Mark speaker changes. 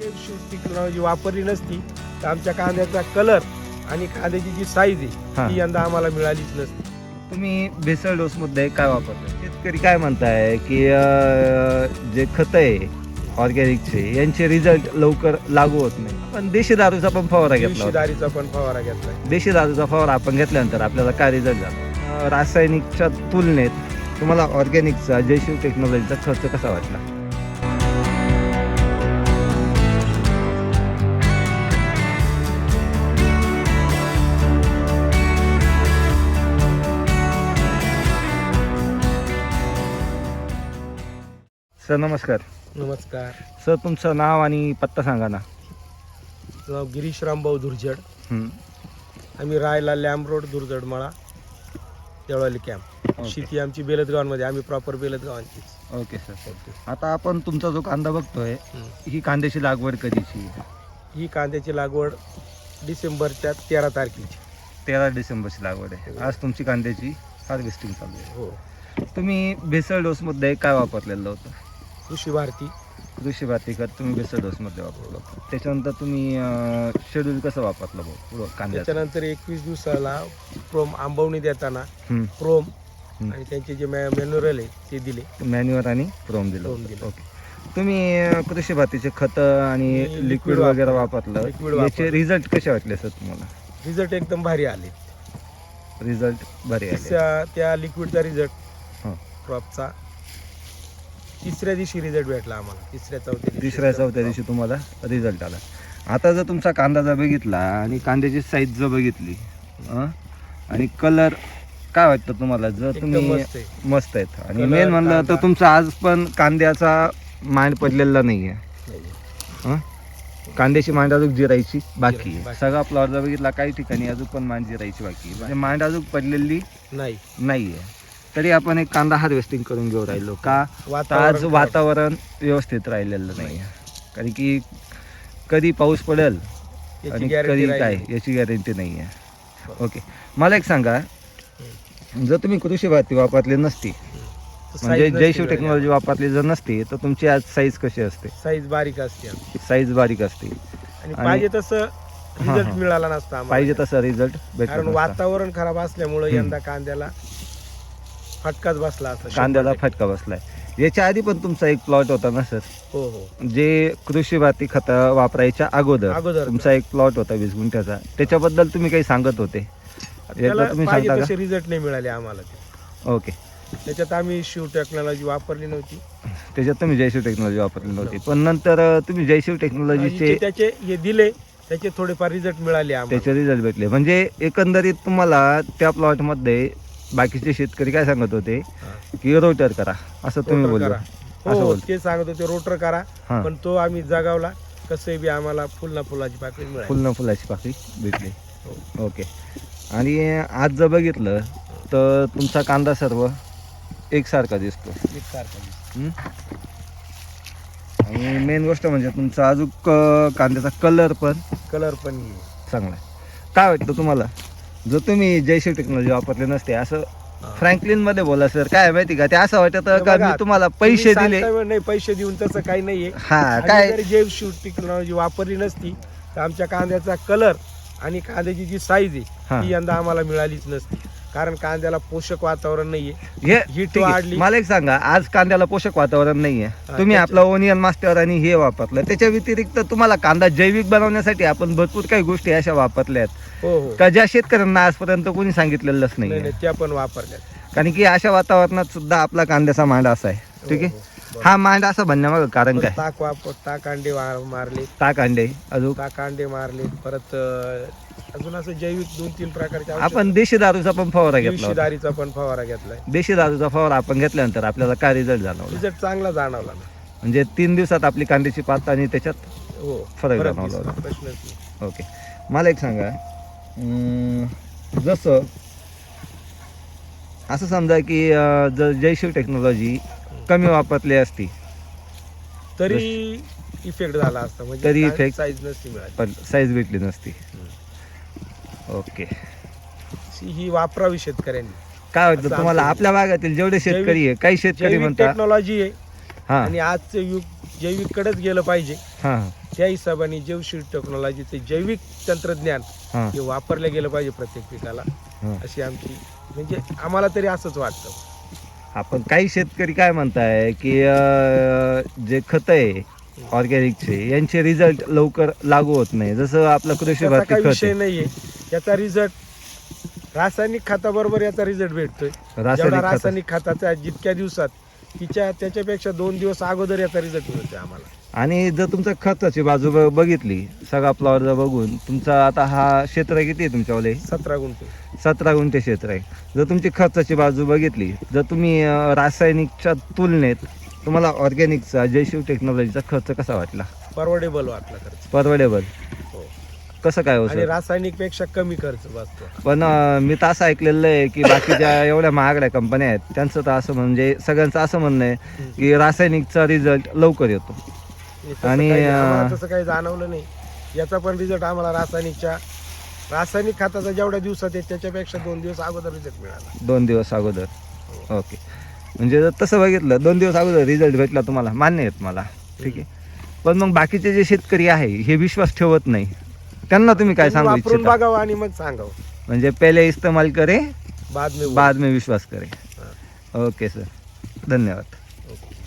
Speaker 1: Shoot technology वापरली नसती तर आमच्या कांद्याचा कलर आणि कांद्याची जी साईज
Speaker 2: हा.
Speaker 1: आहे ती यंदा आम्हाला मिळालीच नसती.
Speaker 2: तुम्ही भेसळ डोस मध्ये काय वापरता? शेतकरी काय म्हणताय की जे खत आहे ऑर्गॅनिकचे यांचे रिझल्ट लवकर लागू होत नाही. पण देशी दारूचा पण फवारा घेतला.
Speaker 1: दारीचा पण फवारा घेतलाय
Speaker 2: देशी दारूचा फवारा आपण घेतल्यानंतर आपल्याला काय रिझल्ट झाला? रासायनिकच्या तुलनेत तुम्हाला ऑर्गॅनिकचा जयशिव टेक्नॉलॉजीचा खर्च कसा वाटला? सर नमस्कार.
Speaker 1: नमस्कार.
Speaker 2: सर तुमचं नाव आणि पत्ता सांगा ना.
Speaker 1: नाव गिरीश रामभाऊ दुर्जड.
Speaker 2: हं.
Speaker 1: आम्ही राहायला लॅम्ब रोड दुर्जड मळा देवळाली कॅम्प
Speaker 2: ओके.
Speaker 1: शेती आमची बेलतगावांमध्ये आम्ही प्रॉपर बेलतगावांचीच
Speaker 2: ओके सर. आता आपण तुमचा जो कांदा बघतोय
Speaker 1: हं.
Speaker 2: ही कांद्याची लागवड कधीची?
Speaker 1: ही कांद्याची लागवड डिसेंबरच्या तेरा तारखेची.
Speaker 2: तेरा डिसेंबरची लागवड आहे. आज तुमची कांद्याची हार्वेस्टिंग चालू आहे.
Speaker 1: हो.
Speaker 2: तुम्ही भेसळ डोसमध्ये काय वापरलेलं होतं?
Speaker 1: कृषी भारती
Speaker 2: कृषी भाती खत तुम्ही भेसळ डोसमध्ये वापरलं त्याच्यानंतर तुम्ही शेड्यूल कसं वापरलं भाऊ पुढं कांद्याचं
Speaker 1: त्याच्यानंतर एकवीस दिवसाला प्रोम आंबवणी देताना. प्रोम
Speaker 2: हं.
Speaker 1: आणि त्यांचे जे मॅन्युरल आहे ते दिले
Speaker 2: मॅन्युअर आणि प्रोम दिलं. ओके तुम्ही अं, कृषी भातीचे खत आणि लिक्विड
Speaker 1: लिक्विड
Speaker 2: वगैरे
Speaker 1: वापरलं.
Speaker 2: वापरलं
Speaker 1: लिक्विड
Speaker 2: याचे
Speaker 1: वापरलं.
Speaker 2: रिझल्ट कसे वाटले सर तुम्हाला
Speaker 1: रिझल्ट एकदम भारी आले
Speaker 2: रिझल्ट बरे आले
Speaker 1: त्या त्या लिक्विडचा रिझल्ट
Speaker 2: हं.
Speaker 1: क्रॉपचा तिसऱ्या दिवशी रिझल्ट भेटला आम्हाला. तिसऱ्या चौथ्या दिवशी.
Speaker 2: तिसऱ्या चौथ्या दिवशी तुम्हाला रिझल्ट आला. आता जर तुमचा कांदा जर बघितला आणि कांद्याची साईज जर बघितली अं, आणि कलर काय वाटतं तुम्हाला? जर
Speaker 1: एकदम
Speaker 2: तुम्ही
Speaker 1: मस्त आहे.
Speaker 2: मस्त आहेत. आणि
Speaker 1: Colour,
Speaker 2: मेन म्हणलं तर
Speaker 1: कांदा.
Speaker 2: तुमचा आज पण कांद्याचा मांड पडलेला नाही आहे कांद्याची मांड अजून जिरायची बाकी आहे.
Speaker 1: बाकी.
Speaker 2: सगळा प्लॉट जर बघितला काही ठिकाणी अजून पण मांड जिरायची बाकी आहे. म्हणजे मांड अजून पडलेली
Speaker 1: नाही.
Speaker 2: नाही आहे तरी आपण एक कांदा हार्वेस्टिंग करून घेऊ राहिलो का आज
Speaker 1: वातावरण
Speaker 2: व्यवस्थित राहिलेलं नाही कारण की कधी पाऊस पडेल आणि कधी काय. याची गॅरंटी नाही आहे ओके मला एक सांगा जर तुम्ही कृषी भाती वापरली नसती म्हणजे जयशिव टेक्नॉलॉजी वापरली जर नसती तर तुमची आज साईज कशी असते
Speaker 1: साईज बारीक असते.
Speaker 2: साईज बारीक असते
Speaker 1: आणि पाहिजे तसं रिझल्ट. मिळाला नसता.
Speaker 2: पाहिजे तसा रिझल्ट
Speaker 1: कारण. वातावरण खराब असल्यामुळे. यंदा कांद्याला फटकाच बसला असता
Speaker 2: कांद्याला फटका बसलाय. याच्या आधी पण तुमचा एक प्लॉट होता ना सर.
Speaker 1: हो हो.
Speaker 2: जे कृषी भाती खत वापरायच्या अगोदर
Speaker 1: अगोदर.
Speaker 2: तुमचा एक प्लॉट होता वीस गुंठ्याचा. त्याच्याबद्दल तुम्ही काही सांगत होते?
Speaker 1: त्याला
Speaker 2: तुम्ही
Speaker 1: पाहिजे
Speaker 2: सांगता
Speaker 1: तसे रिझल्ट नाही मिळाले आम्हाला. ते.
Speaker 2: ओके.
Speaker 1: त्याच्यात आम्ही शिव टेक्नॉलॉजी वापरली नव्हती.
Speaker 2: त्याच्यात तुम्ही जयशिव टेक्नॉलॉजी वापरली नव्हती. पण नंतर अं, तुम्ही जयशिव
Speaker 1: आणि
Speaker 2: टेक्नॉलॉजीचे
Speaker 1: जे त्याचे हे दिले त्याचे थोडेफार रिझल्ट मिळाले आम्हाला.
Speaker 2: त्याचे रिझल्ट भेटले. म्हणजे एकंदरीत तुम्हाला त्या प्लॉटमध्ये बाकीचे शेतकरी काय सांगत होते. की रोटर करा असं तुम्ही
Speaker 1: रोटर
Speaker 2: बोललो.
Speaker 1: करा.
Speaker 2: असं
Speaker 1: हो
Speaker 2: बोल
Speaker 1: ते सांगत होते रोटर करा.
Speaker 2: हां.
Speaker 1: पण तो आम्ही जगावला कसंही बी आम्हाला फुल ना फुलाची पाकळी मिळाली.
Speaker 2: फुल न फुलाची पाकळी भेटली.
Speaker 1: हो.
Speaker 2: ओके. आणि आज जर बघितलं तर तुमचा कांदा सर्व एकसारखा दिसतो.
Speaker 1: एकसारखा दिसतो.
Speaker 2: हं? आणि मेन गोष्ट म्हणजे तुमचा अजून क- कांद्याचा कलर पण
Speaker 1: कलर पण येईल.
Speaker 2: चांगला आहे. काय वाटतं तुम्हाला? जर तुम्ही जयशिव टेक्नॉलॉजी वापरली नसते असं
Speaker 1: हा.
Speaker 2: फ्रँकलिनमध्ये बोला सर काय माहिती का? ते असं वाटत का मी तुम्हाला पैसे दिले?
Speaker 1: नाही पैसे देऊन तसं काही नाहीये.
Speaker 2: हा काय?
Speaker 1: शूट टेक्नॉलॉजी वापरली नसती तर आमच्या कांद्याचा कलर आणि कांद्याची जी साईज आहे
Speaker 2: हा.
Speaker 1: ती यंदा आम्हाला मिळालीच नसती. कारण कांद्याला पोषक वातावरण नाहीये.
Speaker 2: हे
Speaker 1: हीट. वाढली.
Speaker 2: मला एक सांगा आज कांद्याला पोषक वातावरण नाहीये. तुम्ही आपलं ओनियन मास्टर आणि हे वापरलं. त्याच्या व्यतिरिक्त तुम्हाला कांदा जैविक बनवण्यासाठी आपण भरपूर काही गोष्टी अशा वापरल्या आहेत
Speaker 1: हो हो.
Speaker 2: का ज्या शेतकऱ्यांना आजपर्यंत कोणी सांगितलेलंच
Speaker 1: नाही त्या पण वापरल्या
Speaker 2: कारण की अशा वातावरणात सुद्धा आपला कांद्याचा मांडा असा आहे. ठीक आहे?
Speaker 1: हो,
Speaker 2: हा मांडा असा बनण्यामागं कारण काय?
Speaker 1: ताक वापर ताक अंडे वा- मारले.
Speaker 2: ताक अंडे अजून?
Speaker 1: ताक अंडे मारले. परत अं, अजून असं जैविक दोन तीन प्रकारचे औषधं.
Speaker 2: आपण देशी दारूचा पण फवारा घेतला होता.
Speaker 1: दारीचा पण फवारा घेतलाय.
Speaker 2: देशी दारूचा फवारा आपण घेतल्यानंतर आपल्याला काय रिझल्ट जाणवला?
Speaker 1: रिझल्ट चांगला जाणवला ना.
Speaker 2: म्हणजे तीन दिवसात आपली कांद्याची पात आणि त्याच्यात
Speaker 1: हो
Speaker 2: फरक जाणवला
Speaker 1: दिसला,
Speaker 2: होता.
Speaker 1: प्रश्नच नाही.
Speaker 2: ओके. मला एक सांगा जसं असं समजा की जर जयशिव टेक्नॉलॉजी कमी वापरली असती
Speaker 1: तरी इफेक्ट झाला असता म्हणजे
Speaker 2: तरी effect-
Speaker 1: साईज नसती मिळाली.
Speaker 2: पण साईज भेटली नसती. ओके.
Speaker 1: ही वापरावी शेतकऱ्यांनी.
Speaker 2: काय वाटतं तुम्हाला? आपल्या भागातील जेवढे शेतकरी आहे काही शेतकरी म्हणतात
Speaker 1: टेक्नॉलॉजी आहे.
Speaker 2: हा.
Speaker 1: आणि आजचं युग जैविक कडेच गेलं पाहिजे.
Speaker 2: हा.
Speaker 1: त्या हिशोबाने जैवशील टेक्नॉलॉजीचे जैविक तंत्रज्ञान
Speaker 2: हां.
Speaker 1: हे वापरलं गेलं पाहिजे प्रत्येक पिकाला.
Speaker 2: हां.
Speaker 1: अशी आमची म्हणजे आम्हाला तरी असंच वाटतं.
Speaker 2: आपण काही शेतकरी काय म्हणताय की अं, जे खत आहे ऑर्गॅनिकचे यांचे रिझल्ट लवकर लागू होत नाही. जसं आपलं कृषी
Speaker 1: त्याचा
Speaker 2: भारती
Speaker 1: काही
Speaker 2: खत
Speaker 1: विषय
Speaker 2: आहे.
Speaker 1: नाहीये. याचा रिझल्ट रासायनिक खताबरोबर याचा रिझल्ट भेटतोय. जेवढा
Speaker 2: रासायनिक खत
Speaker 1: रासायनिक खताचा जितक्या दिवसात तिच्या त्याच्यापेक्षा दोन दिवस अगोदर याचा रिझल्ट मिळतोय आम्हाला.
Speaker 2: आणि जर तुमच्या खताची बाजू ब- बघितली सगळा प्लॉट जर बघून तुमचा आता हा क्षेत्र किती आहे तुमच्यावाले
Speaker 1: सतरा गुंठे.
Speaker 2: सतरा गुंठे क्षेत्र आहे. जर तुमची खर्चाची बाजू बघितली जर तुम्ही अं, रासायनिकच्या तुलनेत तुम्हाला ऑर्गॅनिकचा जयशिव टेक्नॉलॉजीचा खर्च कसा वाटला?
Speaker 1: परवडेबल वाटला खर्च
Speaker 2: परवडेबल. कसं काय हो
Speaker 1: आणि
Speaker 2: सर
Speaker 1: रासायनिकपेक्षा कमी खर्च बसतो.
Speaker 2: पण अं, मी तर असं ऐकलेलं आहे की बाकीच्या एवढ्या महागड्या कंपन्या आहेत त्यांचं तर असं म्हणजे सगळ्यांचं असं म्हणणं आहे की रासायनिकचा रिझल्ट लवकर येतो.
Speaker 1: तसं
Speaker 2: आणि,
Speaker 1: काही- आम्हाला
Speaker 2: अं,
Speaker 1: तसं काही जाणवलं नाही. याचा पण रिझल्ट आम्हाला रासायनिकच्या रासायनिक खताचा जेवढ्या दिवसात आहे त्याच्यापेक्षा दोन दिवस अगोदर रिझल्ट मिळाला.
Speaker 2: दोन दिवस अगोदर. ओके. म्हणजे जर तसं बघितलं दोन दिवस अगोदर रिझल्ट भेटला तुम्हाला मान्य आहे तुम्हाला ठीक आहे. पण मग बाकीचे जे शेतकरी आहे हे विश्वास ठेवत नाही. त्यांना तुम्ही काय सांगू
Speaker 1: वापरून
Speaker 2: इच्छिता?
Speaker 1: बघावं आणि मग सांगावं.
Speaker 2: म्हणजे पहिले इस्तेमाल करे
Speaker 1: बाद में
Speaker 2: बाद में विश्वास करे. Okay sir. धन्यवाद.
Speaker 1: ओके.